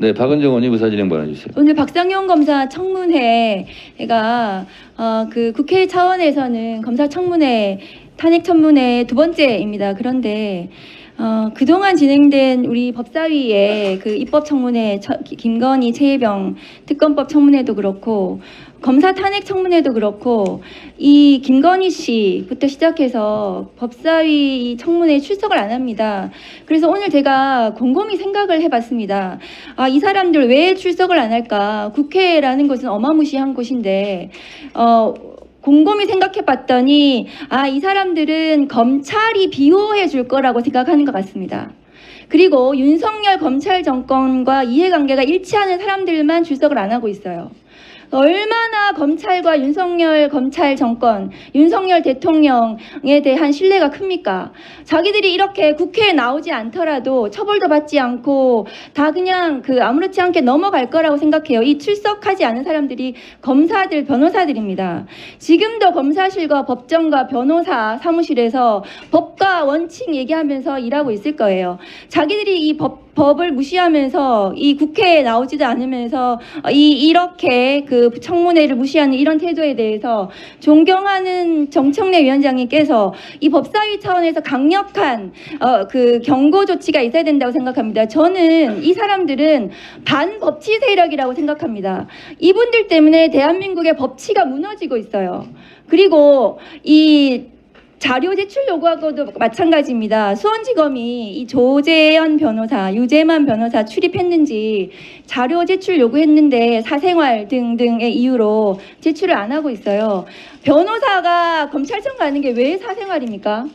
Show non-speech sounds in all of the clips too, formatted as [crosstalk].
네, 박은정 의원님 의사진행 발언해 주세요. 오늘 박상용 검사 청문회가 어, 그 국회 차원에서는 검사 청문회 탄핵 청문회 두 번째입니다. 그런데 어, 그동안 진행된 우리 법사위의 그 입법 청문회 처- 김건희 최혜병 특검법 청문회도 그렇고 검사 탄핵 청문회도 그렇고 이 김건희 씨부터 시작해서 법사위 이 청문회에 출석을 안 합니다. 그래서 오늘 제가 곰곰이 생각을 해봤습니다. 아, 이 사람들 왜 출석을 안 할까? 국회라는 것은 어마무시한 곳인데, 어, 곰곰이 생각해 봤더니, 아, 이 사람들은 검찰이 비호해 줄 거라고 생각하는 것 같습니다. 그리고 윤석열 검찰 정권과 이해관계가 일치하는 사람들만 출석을 안 하고 있어요. 얼마나 검찰과 윤석열 검찰 정권, 윤석열 대통령에 대한 신뢰가 큽니까? 자기들이 이렇게 국회에 나오지 않더라도 처벌도 받지 않고 다 그냥 그 아무렇지 않게 넘어갈 거라고 생각해요. 이 출석하지 않은 사람들이 검사들, 변호사들입니다. 지금도 검사실과 법정과 변호사 사무실에서 법과 원칙 얘기하면서 일하고 있을 거예요. 자기들이 이 법, 법을 무시하면서 이 국회에 나오지도 않으면서 이 이렇게 그 청문회를 무시하는 이런 태도에 대해서 존경하는 정청래 위원장님께서 이 법사위 차원에서 강력한 어, 그 경고 조치가 있어야 된다고 생각합니다. 저는 이 사람들은 반법치 세력이라고 생각합니다. 이분들 때문에 대한민국의 법치가 무너지고 있어요. 그리고 이 자료 제출 요구하고도 마찬가지입니다. 수원지검이 이 조재현 변호사, 유재만 변호사 출입했는지 자료 제출 요구했는데 사생활 등등의 이유로 제출을 안 하고 있어요. 변호사가 검찰청 가는 게 왜 사생활입니까?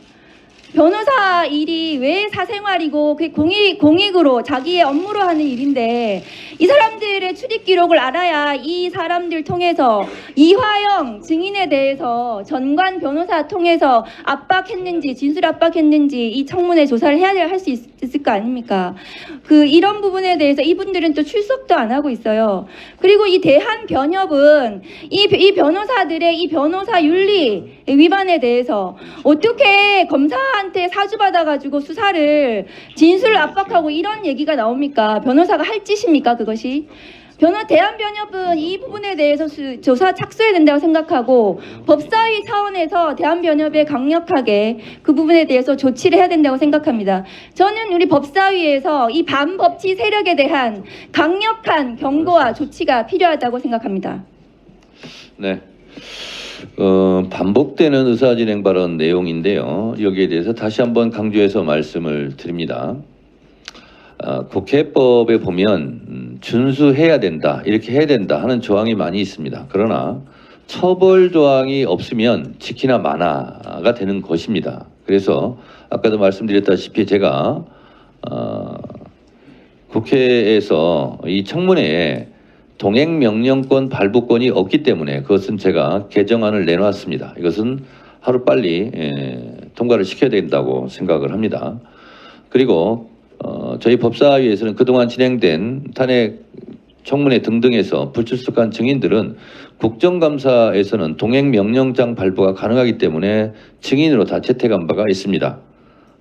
변호사 일이 왜 사생활이고 그 공익 공익으로 자기의 업무로 하는 일인데 이 사람들의 출입 기록을 알아야 이 사람들 통해서 이화영 증인에 대해서 전관 변호사 통해서 압박했는지 진술 압박했는지 이 청문회 조사를 해야 할 수 있을 거 아닙니까? 그 이런 부분에 대해서 이분들은 또 출석도 안 하고 있어요. 그리고 이 대한 변협은 이, 이 변호사들의 이 변호사 윤리 위반에 대해서 어떻게 검사한 테 사주받아가지고 수사를 진술을 압박하고 이런 얘기가 나옵니까? 변호사가 할 짓입니까 그것이? 변호 대한변협은 이 부분에 대해서 수- 조사 착수해야 된다고 생각하고 법사위 차원에서 대한변협에 강력하게 그 부분에 대해서 조치를 해야 된다고 생각합니다. 저는 우리 법사위에서 이 반법치 세력에 대한 강력한 경고와 조치가 필요하다고 생각합니다. 네. 어, 반복되는 의사진행 발언 내용인데요. 여기에 대해서 다시 한번 강조해서 말씀을 드립니다. 아, 국회법에 보면 음, 준수해야 된다, 이렇게 해야 된다 하는 조항이 많이 있습니다. 그러나 처벌 조항이 없으면 지키나 마나가 되는 것입니다. 그래서 아까도 말씀드렸다시피 제가 어, 국회에서 이 청문회에 동행 명령권 발부권이 없기 때문에 그것은 제가 개정안을 내놓았습니다. 이것은 하루 빨리 에, 통과를 시켜야 된다고 생각을 합니다. 그리고 어, 저희 법사위에서는 그동안 진행된 탄핵 청문회 등등에서 불출석한 증인들은 국정감사에서는 동행 명령장 발부가 가능하기 때문에 증인으로 다 채택한 바가 있습니다.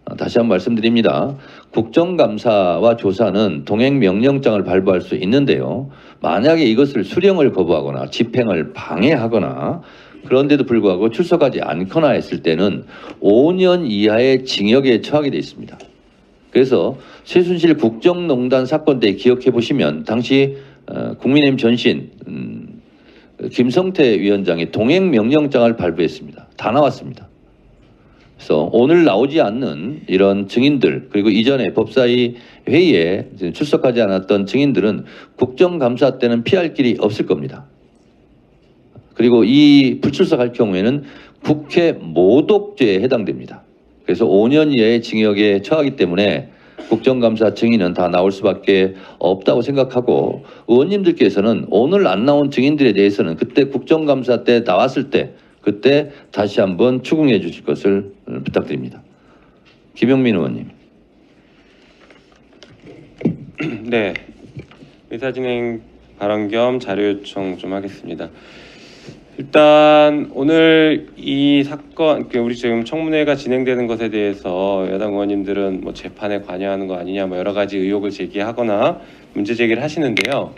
아, 다시 한 번 말씀드립니다. 국정감사와 조사는 동행 명령장을 발부할 수 있는데요. 만약에 이것을 수령을 거부하거나 집행을 방해하거나 그런데도 불구하고 출석하지 않거나 했을 때는 5년 이하의 징역에 처하게 돼 있습니다. 그래서 최순실 국정농단 사건 때 기억해 보시면 당시 어, 국민의힘 전신 음, 김성태 위원장이 동행 명령장을 발부했습니다. 다 나왔습니다. 그래서 오늘 나오지 않는 이런 증인들 그리고 이전에 법사위 회의에 출석하지 않았던 증인들은 국정감사 때는 피할 길이 없을 겁니다. 그리고 이 불출석할 경우에는 국회 모독죄에 해당됩니다. 그래서 5년 이하의 징역에 처하기 때문에 국정감사 증인은 다 나올 수밖에 없다고 생각하고 의원님들께서는 오늘 안 나온 증인들에 대해서는 그때 국정감사 때 나왔을 때 그때 다시 한번 추궁해 주실 것을 부탁드립니다. 김영민 의원님. [clears throat] 네, 의사진행 발언 겸 자료 요청 좀 하겠습니다. 일단 오늘 이 사건, 그 우리 지금 청문회가 진행되는 것에 대해서 여당 의원님들은 뭐 재판에 관여하는 거 아니냐, 뭐 여러 가지 의혹을 제기하거나 문제 제기를 하시는데요.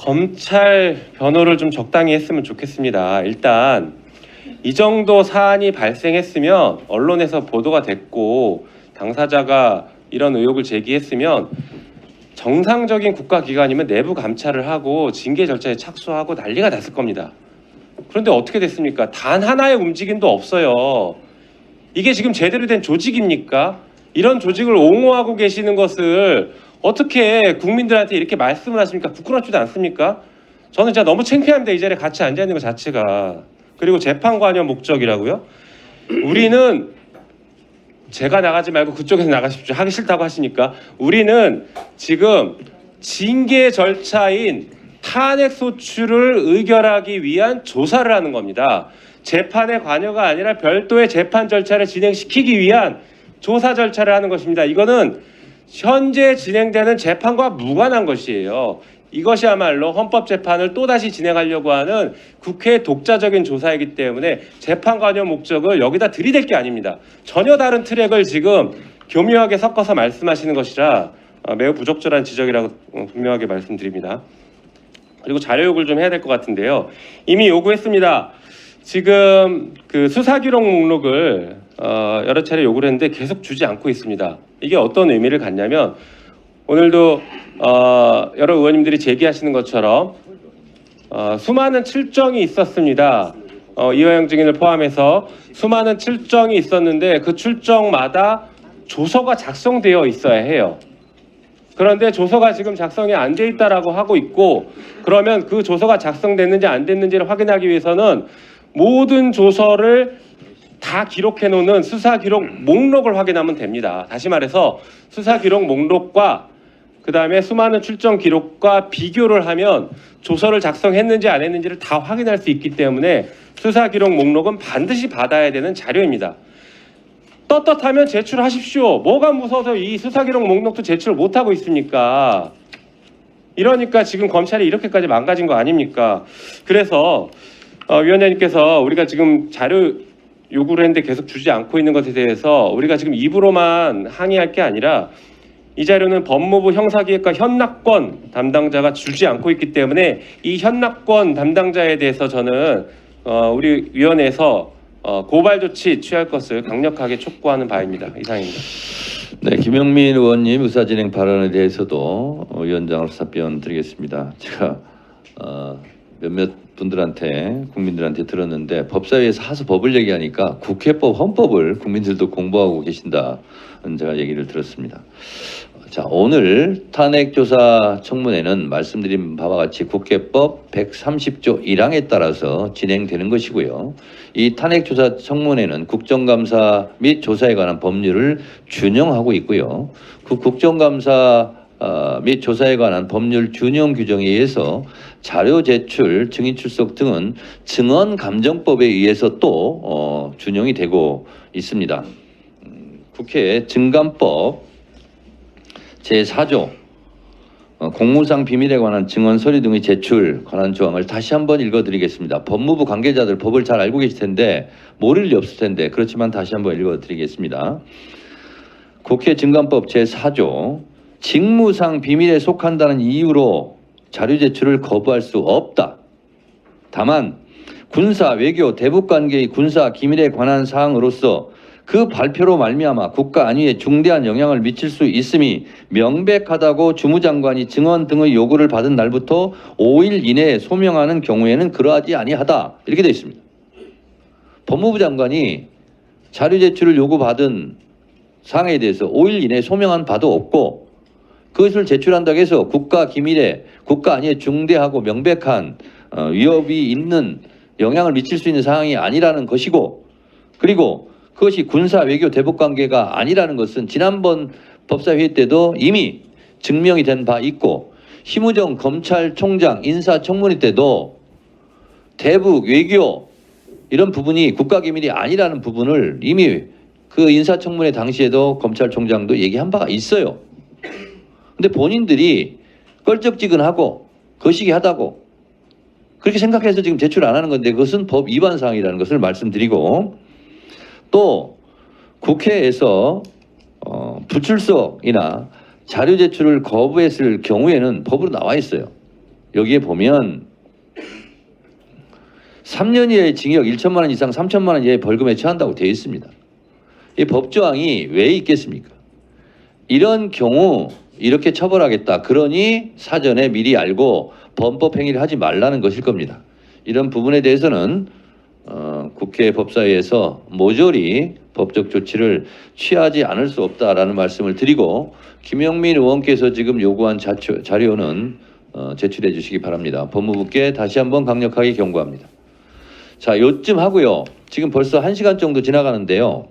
검찰 변호를 좀 적당히 했으면 좋겠습니다. 일단 이 정도 사안이 발생했으면 언론에서 보도가 됐고 당사자가 이런 의혹을 제기했으면 정상적인 국가기관이면 내부 감찰을 하고 징계 절차에 착수하고 난리가 났을 겁니다. 그런데 어떻게 됐습니까? 단 하나의 움직임도 없어요. 이게 지금 제대로 된 조직입니까? 이런 조직을 옹호하고 계시는 것을 어떻게 국민들한테 이렇게 말씀을 하십니까? 부끄럽지도 않습니까? 저는 진짜 너무 창피합니다. 이 자리에 같이 앉아 있는 것 자체가. 그리고 재판 관여 목적이라고요? 우리는 제가 나가지 말고 그쪽에서 나가십시오. 하기 싫다고 하시니까 우리는 지금 징계 절차인 탄핵 소추를 의결하기 위한 조사를 하는 겁니다. 재판에 관여가 아니라 별도의 재판 절차를 진행시키기 위한 조사 절차를 하는 것입니다. 이거는 현재 진행되는 재판과 무관한 것이에요. 이것이야말로 헌법재판을 또다시 진행하려고 하는 국회의 독자적인 조사이기 때문에 재판 관여 목적을 여기다 들이댈 게 아닙니다. 전혀 다른 트랙을 지금 교묘하게 섞어서 말씀하시는 것이라 어, 매우 부적절한 지적이라고 어, 분명하게 말씀드립니다. 그리고 자료 요구를 좀 해야 될 것 같은데요. 이미 요구했습니다. 지금 그 수사 기록 목록을 어, 여러 차례 요구를 했는데 계속 주지 않고 있습니다. 이게 어떤 의미를 갖냐면 오늘도 어, 여러 의원님들이 제기하시는 것처럼 어, 수많은 출정이 있었습니다. 어, 이화영 증인을 포함해서 수많은 출정이 있었는데 그 출정마다 조서가 작성되어 있어야 해요. 그런데 조서가 지금 작성이 안 돼 있다라고 하고 있고 그러면 그 조서가 작성됐는지 안 됐는지를 확인하기 위해서는 모든 조서를 다 기록해 놓는 수사 기록 목록을 확인하면 됩니다. 다시 말해서 수사 기록 목록과 그 다음에 수많은 출정 기록과 비교를 하면 조서를 작성했는지 안 했는지를 다 확인할 수 있기 때문에 수사 기록 목록은 반드시 받아야 되는 자료입니다. 떳떳하면 제출하십시오. 뭐가 무서워서 이 수사 기록 목록도 제출 못 하고 있습니까? 이러니까 지금 검찰이 이렇게까지 망가진 거 아닙니까? 그래서 어, 위원장님께서 우리가 지금 자료 요구를 했는데 계속 주지 않고 있는 것에 대해서 우리가 지금 입으로만 항의할 게 아니라 이 자료는 법무부 형사기획과 현락권 담당자가 주지 않고 있기 때문에 이 현락권 담당자에 대해서 저는 어, 우리 위원회에서 어, 고발 조치 취할 것을 강력하게 촉구하는 바입니다. 이상입니다. 네, 김영민 의원님 의사진행 발언에 대해서도 어, 위원장으로서 답변 드리겠습니다. 제가 어, 몇몇 분들한테 국민들한테 들었는데 법사위에서 하서 법을 얘기하니까 국회법 헌법을 국민들도 공부하고 계신다는 제가 얘기를 들었습니다. 자 오늘 탄핵조사 청문회는 말씀드린 바와 같이 국회법 130조 1항에 따라서 진행되는 것이고요. 이 탄핵조사 청문회는 국정감사 및 조사에 관한 법률을 준용하고 있고요. 그 국정감사 어, 및 조사에 관한 법률 준용 규정에 의해서 자료 제출, 증인 출석 등은 증언 감정법에 의해서 또 어, 준용이 되고 있습니다. 음, 국회 증감법 제4조 어, 공무상 비밀에 관한 증언 서류 등의 제출 관한 조항을 다시 한번 읽어드리겠습니다. 법무부 관계자들 법을 잘 알고 계실 텐데 모를 리 없을 텐데 그렇지만 다시 한번 읽어드리겠습니다. 국회 증감법 제4조 직무상 비밀에 속한다는 이유로 자료 제출을 거부할 수 없다. 다만 군사 외교 대북 관계의 군사 기밀에 관한 사항으로서 그 발표로 말미암아 국가 안위에 중대한 영향을 미칠 수 있음이 명백하다고 주무장관이 증언 등의 요구를 받은 날부터 5일 이내에 소명하는 경우에는 그러하지 아니하다 이렇게 되어 있습니다. 법무부 장관이 자료 제출을 요구받은 사항에 대해서 5일 이내에 소명한 바도 없고 그것을 제출한다고 해서 국가 기밀에 국가 안위에 중대하고 명백한 어, 위협이 있는 영향을 미칠 수 있는 사항이 아니라는 것이고 그리고 그것이 군사 외교 대북 관계가 아니라는 것은 지난번 법사회의 때도 이미 증명이 된 바 있고 심우정 검찰총장 인사청문회 때도 대북 외교 이런 부분이 국가 기밀이 아니라는 부분을 이미 그 인사청문회 당시에도 검찰총장도 얘기한 바가 있어요. 근데 본인들이 껄쩍지근하고 거시기하다고 그렇게 생각해서 지금 제출 안 하는 건데 그것은 법 위반 사항이라는 것을 말씀드리고 또 국회에서 어, 부출석이나 자료 제출을 거부했을 경우에는 법으로 나와 있어요. 여기에 보면 3년 이하의 징역 1천만 원 이상 3천만 원 이하의 벌금에 처한다고 되어 있습니다. 이 법조항이 왜 있겠습니까? 이런 경우 이렇게 처벌하겠다. 그러니 사전에 미리 알고 범법 행위를 하지 말라는 것일 겁니다. 이런 부분에 대해서는 어, 국회 법사위에서 모조리 법적 조치를 취하지 않을 수 없다라는 말씀을 드리고 김영민 의원께서 지금 요구한 자초, 자료는 어, 제출해 주시기 바랍니다. 법무부께 다시 한번 강력하게 경고합니다. 자, 요쯤 하고요. 지금 벌써 한시간 정도 지나가는데요.